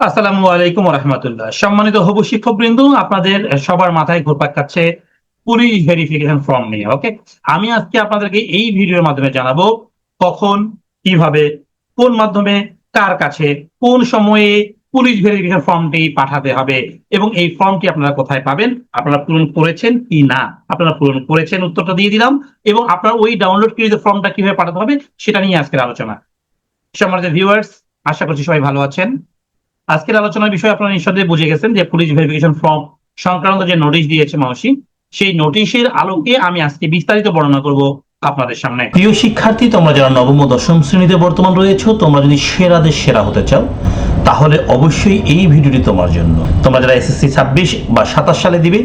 আসসালামু আলাইকুম রহমতুল্লাহ সম্মানিত হবু শিক্ষকবৃন্দ, আপনাদের সবার মাথায় ঘুরপাক খাচ্ছে পুলিশ ভেরিফিকেশন ফর্ম নিয়ে ওকে আমি আজকে আপনাদেরকে এই ভিডিওর মাধ্যমে জানাব কখন, কীভাবে, কোন মাধ্যমে, কার কাছে, কোন সময়ে পুলিশ ভেরিফিকেশন ফর্মটি পাঠাতে হবে এবং এই ফর্মটি আপনারা কোথায় পাবেন, আপনারা পূরণ করেছেন কি না, আপনারা পূরণ করেছেন উত্তরটা দিয়ে দিলাম এবং আপনার ওই ডাউনলোড কৃত ফর্মটা কীভাবে পাঠাতে হবে সেটা নিয়ে আজকের আলোচনা। সম্মানিত ভিউয়ার্স আশা করছি সবাই ভালো আছেন। আজকের আলোচনার বিষয় আপনারা নিঃসন্দেহে বুঝে গেছেন যে পুলিশ ভেরিফিকেশন ফর্ম সংক্রান্ত যে নোটিশ দিয়েছে মানসী সেই নোটিশের আলোকে আমি আজকে বিস্তারিত বর্ণনা করব আপনাদের সামনে। প্রিয় শিক্ষার্থী, তোমরা যারা নবম ও দশম শ্রেণীতে বর্তমান রয়েছে, তোমরা যদি সেরাদের সেরা হতে চাও তাহলে অবশ্যই এই ভিডিওটি তোমার জন্য। তোমরা যারা এসএসসি ছাব্বিশ বা সাতাশ সালে দিবে,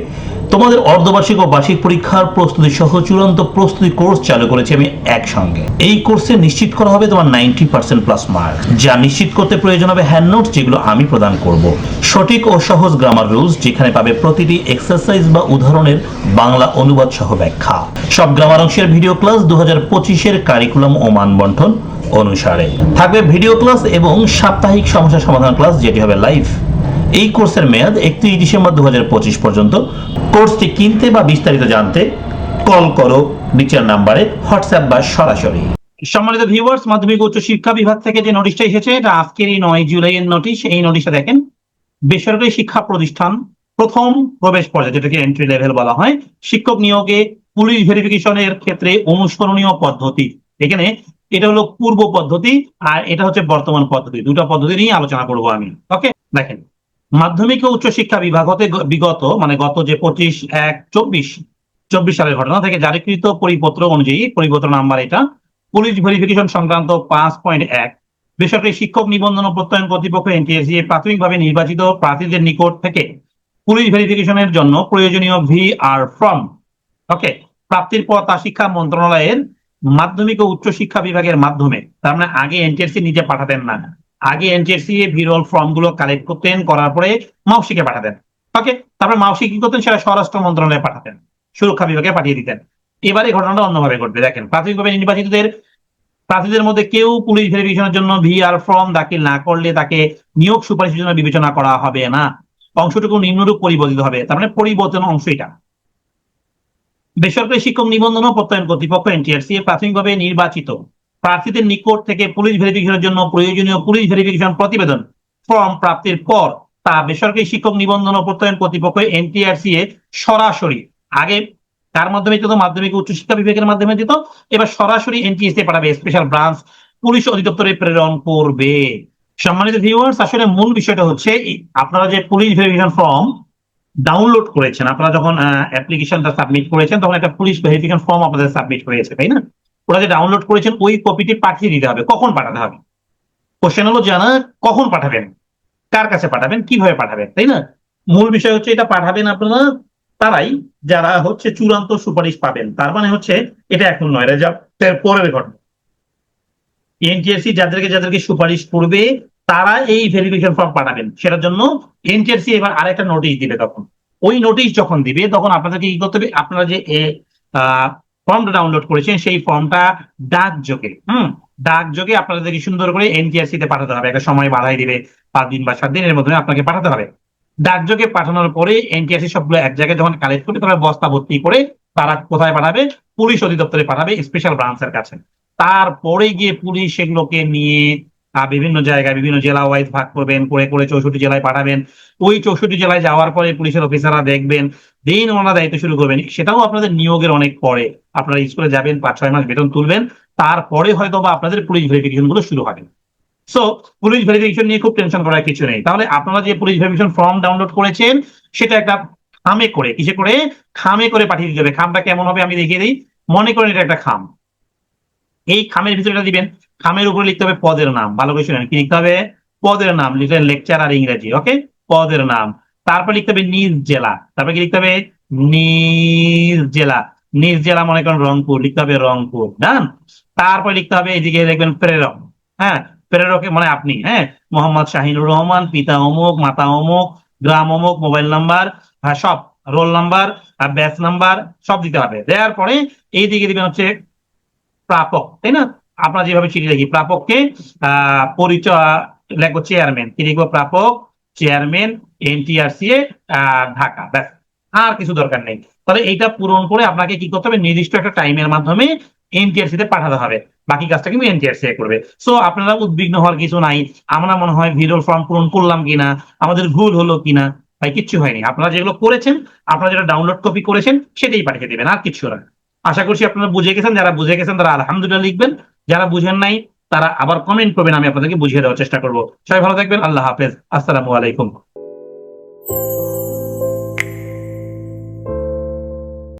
তোমাদের অর্ধবার্ষিক ও বার্ষিক পরীক্ষার প্রস্তুতি সহ চূড়ান্ত প্রস্তুতি কোর্স চালু করেছি আমি একসঙ্গে। এই কোর্সে নিশ্চিত করা হবে তোমার নাইনটি পার্সেন্ট প্লাস মার্ক যা নিশ্চিত করতে প্রয়োজন হবে হ্যান্ড নোটস যেগুলো আমি প্রদান করব। সঠিক ও সহজ গ্রামার রুলস যেখানে পাবে প্রতিটি এক্সারসাইজ বা উদাহরণের বাংলা অনুবাদ সহ ব্যাখ্যা। সব গ্রামার অংশের ভিডিও ক্লাস দু হাজার পঁচিশের কারিকুলাম ও মানবন্ঠন অনুসারে। থাকবে ভিডিও ক্লাস এবং সাপ্তাহিক সমস্যা সমাধান ক্লাস, যেটি হবে লাইভ। এই কোর্সের মেয়াদ একত্রিশ ডিসেম্বর দু পর্যন্ত। কোর্সটি কিনতে বা বিস্তারিত জানতে কল করো নিচের নাম্বারে, হোয়াটসঅ্যাপ বা সরাসরি। সম্মানিত ভিউয়ার্স, মাধ্যমিক উচ্চ শিক্ষা বিভাগ থেকে যে নোটিশটা এসেছে, এটা আজকের এই নয় জুলাইয়ের নোটিশ। এই নোটিশটা দেখেন, বেসরকারি শিক্ষা প্রতিষ্ঠান প্রথম প্রবেশ পর্যায়ে, যেটাকে এন্ট্রি লেভেল বলা হয়, শিক্ষক নিয়োগে পুলিশ ভেরিফিকেশনের ক্ষেত্রে অনুসরণীয় পদ্ধতি। এখানে এটা হলো পূর্ব পদ্ধতি আর এটা হচ্ছে বর্তমান পদ্ধতি। দুটো পদ্ধতি নিয়ে আলোচনা করব আমি। ওকে দেখেন, মাধ্যমিক ও উচ্চ শিক্ষা বিভাগ হতে বিগত মানে গত যে পঁচিশ, এক, চব্বিশ চব্বিশ সালের ঘটনা থেকে জারিকৃত পরিপত্র অনুযায়ী, পরিপত্র নাম্বার এটা, পুলিশ ভেরিফিকেশন সংক্রান্ত পাঁচ পয়েন্ট এক, বেসরকারি শিক্ষক নিবন্ধন ও প্রত্যয়ন কর্তৃপক্ষ এনটিএসি প্রাথমিকভাবে নির্বাচিত প্রার্থীদের নিকট থেকে পুলিশ ভেরিফিকেশনের জন্য প্রয়োজনীয় ভি আর ফর্ম ওকে প্রাপ্তির পর তা শিক্ষা মন্ত্রণালয়ের মাধ্যমিক ও উচ্চ শিক্ষা বিভাগের মাধ্যমে। তার মানে আগে এনটিএসসি নিজে পাঠাতেন না। আগে এনটিএসসি ভিরল ফর্মগুলো কালেক্ট করতেন, করার পরে মাউসিকে পাঠাতেন। ওকে তারপরে মাউসি কি করতেন? সেটা স্বরাষ্ট্র মন্ত্রণালয়ে পাঠাতেন। সুরক্ষা বিভাগে পাঠিয়ে দিতেন। এবারে ঘটনাটা অন্যভাবে ঘটবে। দেখেন, প্রাথমিকভাবে নির্বাচিতদের, প্রার্থীদের মধ্যে কেউ পুলিশ ভেরিফিকেশনের জন্য ভিআর ফর্ম দাখিল না করলে তাকে নিয়োগ সুপারিশের জন্য বিবেচনা করা হবে না। অংশটুকু নিম্নরূপ পরিবর্তিত হবে। তার মানে পরিবর্তন অংশ এটা। বেসরকারি শিক্ষক নিবন্ধন ও প্রত্যয়ন কর্তৃপক্ষ এনটিআরসি প্রাথমিকভাবে নির্বাচিত। প্রার্থীদের নিকট থেকে পুলিশ ভেরিফিকেশনের জন্য প্রয়োজনীয় পুলিশ ভেরিফিকেশন প্রতিবেদন, ফর্ম প্রাপ্তির পর তা বেসরকারি শিক্ষক নিবন্ধন ও প্রত্যয়ন কর্তৃপক্ষ এনটিআরসি এ সরাসরি, আগে তার মাধ্যমে দিত? মাধ্যমিক উচ্চশিক্ষা বিভাগের মাধ্যমে দিত। এবার সরাসরি এনটিএসি পাঠাবে স্পেশাল ব্রাঞ্চ পুলিশ অধিদপ্তরে প্রেরণ করবে। সম্মানিত ভিউয়ার্স আসলে মূল বিষয়টা হচ্ছে, আপনারা যে পুলিশ ভেরিফিকেশন ফর্ম ডাউনলোড করেছেন, আপনারা যখন অ্যাপ্লিকেশনটা সাবমিট করেছেন, তখন একটা পুলিশ ভেরিফিকেশন ফর্ম আপনাদের সাবমিট করেছে তাই না? ওরা যে ডাউনলোড করেছেন, ওই কপিটি পাঠিয়ে দিতে হবে। কখন পাঠাতে হবে? কোশ্চেন হলো জানা কখন পাঠাবেন? কার কাছে পাঠাবেন? কীভাবে পাঠাবেন? তাই না? মূল বিষয় হচ্ছে এটা পাঠাবেন আপনারা, তারাই যারা হচ্ছে চূড়ান্ত সুপারিশ পাবেন। তার মানে হচ্ছে, এটা এখন নয় রেজাল্টের পরের ঘটনা। এনটিএসসি যাদেরকে যাদেরকে সুপারিশ করবে তারা এই ভেরিফিকেশন ফর্ম পাঠাবেন। সেটার জন্য এনটিএসসি এবার আরেকটা নোটিশ দিবে তখন। ওই নোটিশ যখন দিবে, তখন আপনাদেরকে কি করতে হবে? আপনারা যে ফর্মটা ডাউনলোড করেছেন, সেই ফর্মটা ডাক যোগে, হুম? ডাক যোগে আপনাদেরকে সুন্দর করে এনটিএসসি তে পাঠাতে হবে। একটা সময় বাধাই দিবে, পাঁচ দিন বা সাত দিনের মধ্যে আপনাকে পাঠাতে হবে। ডাকযোগে পাঠানোর পরে এনটিআরসি সবগুলো এক জায়গায় যখন কালেক্ট করবে তারা বস্তা ভর্তি করে তারা কোথায় পাঠাবে? পুলিশ অধিদপ্তরে পাঠাবে স্পেশাল ব্রাঞ্চের কাছে। তারপরে গিয়ে পুলিশ সেগুলোকে নিয়ে বিভিন্ন জায়গায় বিভিন্ন জেলা ওয়াইজ ভাগ করবেন, করে করে চৌষট্টি জেলায় পাঠাবেন। ওই চৌষট্টি জেলায় যাওয়ার পরে পুলিশের অফিসাররা দেখবেন, দিন ওনারা দায়িত্ব শুরু করবেন। সেটাও আপনাদের নিয়োগের অনেক পরে। আপনারা স্কুলে যাবেন, পাঁচ, ছয় মাস বেতন তুলবেন। তারপরে হয়তো বা আপনাদের পুলিশ ভেরিফিকেশনগুলো শুরু হবে। সো পুলিশ ভেরিফিকেশন নিয়ে খুব টেনশন করার কিছু নেই। তাহলে আপনারা যে পুলিশ ভেরিফিকেশন ফর্ম ডাউনলোড করেছেন, সেটা একটা খামে করে, কিসে করে? খামে করে পাঠিয়ে দিতে হবে। খামটা কেমন হবে আমি দেখিয়ে দিই। মনে করেন এটা একটা খাম। এই খামের ভিতরে দিবেন। খামের উপরে লিখতে হবে পদের নাম। ভালো করে শুনেন, কি লিখতে হবে? পদের নাম, লিখলেন লেকচার আর ইংরেজি, ওকে? পদের নাম। তারপর লিখতে হবে নিজ জেলা। তারপর কি লিখতে হবে? নিজ জেলা। নিজ জেলা মনে করেন রংপুর, লিখতে হবে রংপুর, ডান? তারপর লিখতে হবে এদিকে দেখবেন প্রেরক হ্যাঁ? প্রেরকে মানে আপনি হ্যাঁ? মোহাম্মদ শাহিনুর রহমান, পিতা অমুক, মাতা অমুক, গ্রাম অমুক, মোবাইল নাম্বার হ্যাঁ সব, রোল নাম্বার আর ব্যাচ নাম্বার, সব দিতে হবে। দেওয়ার পরে এইদিকে দিবেন হচ্ছে প্রাপক, তাই না? আমরা যেভাবে চিঠি লিখি, প্রাপককে পরিচয়, লেখবো চেয়ারম্যান কি লিখব প্রাপক চেয়ারম্যান এনটিআরসিএ ঢাকা, ব্যাস, আর কিছু দরকার নেই। তাহলে এইটা পূরণ করে আপনাকে কি করতে হবে? নির্দিষ্ট একটা টাইমের মাধ্যমে এনটিআরসি তে পাঠাতে হবে। বাকি কাজটা কিন্তু এনটিআরসি করবে। সো আপনারা উদ্বিগ্ন হওয়ার কিছু নাই। আমরা মনে হয় ভিডিওর ফর্ম পূরণ করলাম কিনা, আমাদের ভুল হলো কিনা, ভাই, কিচ্ছু হয়নি। আপনারা যেগুলো করেছেন, আপনারা যেটা ডাউনলোড কপি করেছেন, সেটাই পাঠিয়ে দেবেন, আর কিচ্ছু না। আশা করছি আপনারা বুঝে গেছেন। যারা বুঝে গেছেন, তারা আলহামদুলিল্লাহ লিখবেন। যারা বুঝেন নাই, তারা আবার কমেন্ট করবেন, আমি আপনাদেরকে বুঝিয়ে দেওয়ার চেষ্টা করব। সবাই ভালো থাকবেন, আল্লাহ হাফেজ, আসসালামু আলাইকুম।